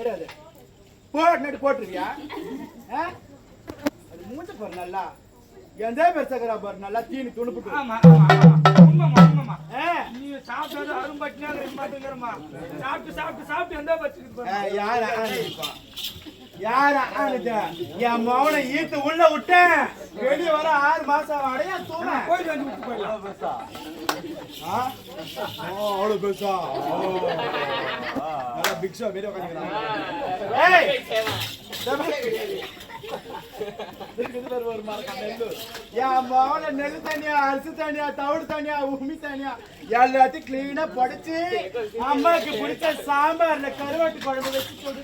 கிடையாது போட்டு போட்டுருவியா ஆ? அது மூஞ்ச பாரு நல்லா. எந்த பெருசக்கரா பாரு நல்லா தீனி துணுப்புட்டு ஆமா ஆமா நீ சாப்பிட்டது அரும்பட்டினா மாட்டேங்கிறமா சாப்பிட்டு சாப்பிட்டு சாப்பிட்டு எந்த பாரு. யார? யார? என் மவனை ஈத்து உள்ள விட்டேன். வெளியே வர ஆறு மாசம் அடைய தூண. போயிட்டு வந்து விட்டு போயிடலாம். அவ்வளவு பெருசா? நல்லா பிக் ஷோ மாரி உட்காந்துக்கிறாங்க ஏய் என் மவன நெல்லு தனியா அரிசி தனியா தவிடு தனியா உமி தனியா எல்லாத்தையும் கிளீனா படைச்சு அம்மாக்கு பிடிச்ச சாம்பார்ல கருவாட்டு குழம்பு வச்சு சொல்லு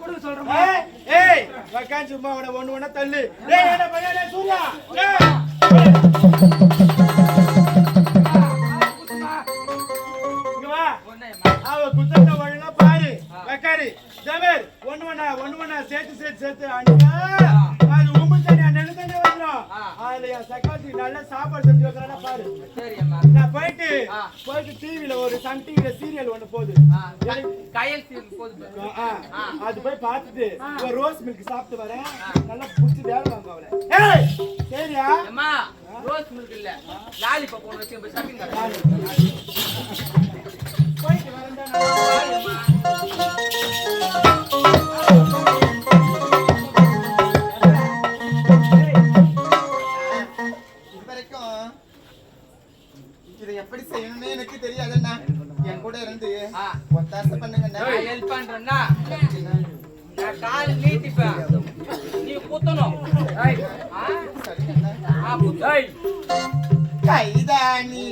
கொடுக்க ஏய், சும்மா உன ஒண்ணு ஒண்ணா தள்ளு ஏய் என்ன பண்ண டேய், சூர்யா அவ குத்தத்தை ஒழுங்கா பாரு. வைக்காரு ஜமீர் ஒண்ணு ஒண்ணா ஒண்ணு ஒண்ணா சேர்த்து சேர்த்து சேர்த்து. அண்ணா அது உம்பு தனியா நெல்லு தனியா வந்துடும் அதுல என் சக்காத்தி நல்லா சாப்பாடு செஞ்சு வைக்கிறானா பாரு. நான் போயிட்டு போயிட்டு டிவில ஒரு சன் டிவில சீரியல் ஒண்ணு போகுது கயல் சீர் போதும் ஆ, ஆ, அது போய் பார்த்துட்டு ஒரு ரோஸ் மில்க் சாப்பிட்டு வரேன். நல்லா புடிச்சு வேலை வாங்க அவளை சரியா? ரோஸ் மில்க் இல்ல. லாலிபாப் ஒன்று வச்சு போய் இதை எப்படி செய்யணும்னு எனக்கு தெரியாதுண்ணா என் கூட இருந்து. ஒத்தாசை பண்ணுங்கண்ணா ஹெல்ப் பண்றேன்னா நான் கால் நீட்டிப்பேன் நீ குத்தணும். கைதானி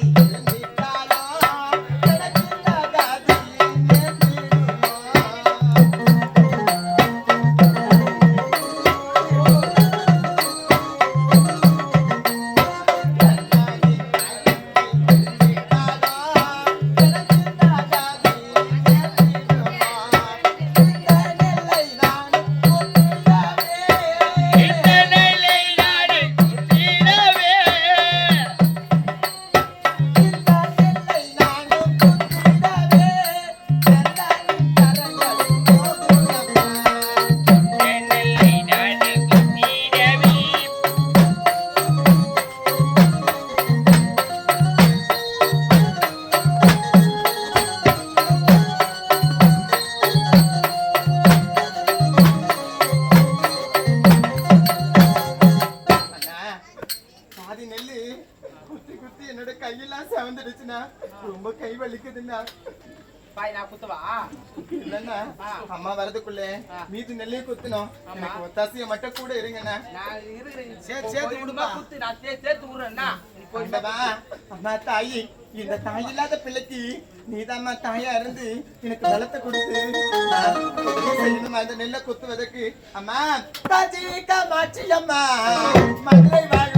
Bye. செவந்துடுச்சுண்ணா ரொம்ப கை வலிக்குதுண்ணா பாய் நான் குத்தவா இல்லண்ணா அம்மா வரதுக்குள்ள மீதி நெல்லையும் குத்தணும் எனக்கு ஒத்தாசிய மட்டும் கூட இருங்கண்ணா நான் இருக்கிறேன் சேர்த்து, சேர்த்து விடுமா குத்து நான் சேர்த்து விடுறேன்னா அம்மா தாயி இந்த தாய் இல்லாத பிள்ளைக்கு நீதாம்மா தாயா இருந்து எனக்கு பலத்தை கொடுத்து செய்யணும் அந்த நெல்லை குத்துவதற்கு அம்மா காட்சி காமாட்சி அம்மா மதுரை வாழும்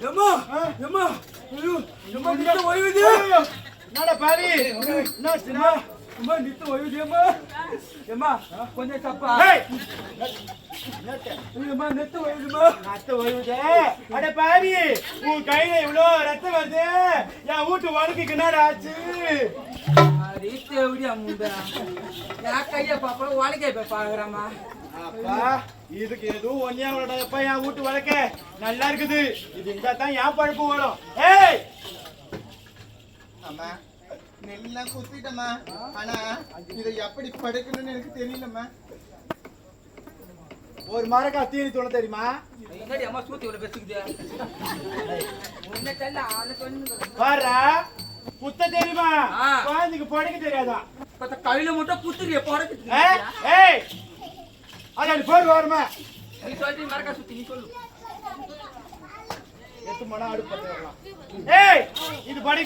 எம்மா எம்மா ஐயோ எம்மா நித்த ஓய்வுது என்னடா பாரி என்ன சின்ன அம்மா நித்த ஓய்வுது எம்மா. எம்மா கொஞ்சம் தப்பா எம்மா நெத்த ஓய்வுதுமா நெத்த ஓய்வுது அட பாரி உன் கையில இவ்வளோ ரத்தம் வருது. என் வீட்டு உனக்கு என்னடா ஆச்சு? ರೀತಿ ಯಾಕಯ್ಯ ಪಾಪ ಒಳಗೆ ಬೇಕಾಗ್ರಮ್ಮ அப்பா இதுக்கு எதுவும் ஒன்னே அவளோடப்பா என் வீட்டு வழக்க நல்லா இருக்குது. இது இருந்தா தான் என் பழப்பு வரும் ஏய்! அம்மா நெல்லாம் குத்திட்டம்மா. ஆனா இதை எப்படி படுக்கணும்னு எனக்கு தெரியலம்மா. ஒரு மரக்கா தீனி தோண தெரியுமா? என்னடி அம்மா சூத்தி ஆளு சொன்னு பாரு குத்த தெரியுமா. குழந்தைக்கு படுக்க தெரியாதா? கையில மட்டும் புத்துறிய போறதுக்கு ஏய், அதான் போர் வருமா. நீ சொல்லி மறக்க சுத்தி நீ சொல்லு. எட்டு மணி அடுப்பு ஏய் இது பாரு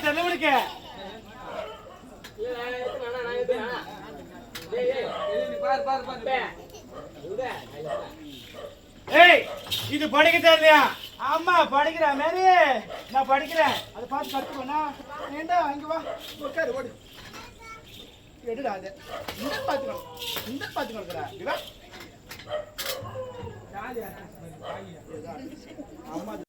பாரு ஏய் இது படிக்க தெரியலையா? அம்மா படிக்கிற மாரி நான் படிக்கிறேன். அதை பார்த்து கற்றுக்கோண்ணா ஏண்டா அங்க வா. உட்காரு ஓடு. எடுடா அது. இந்த பார்த்துக்கணும் இந்த பார்த்துக்கணும் ஜாலியா அம்மா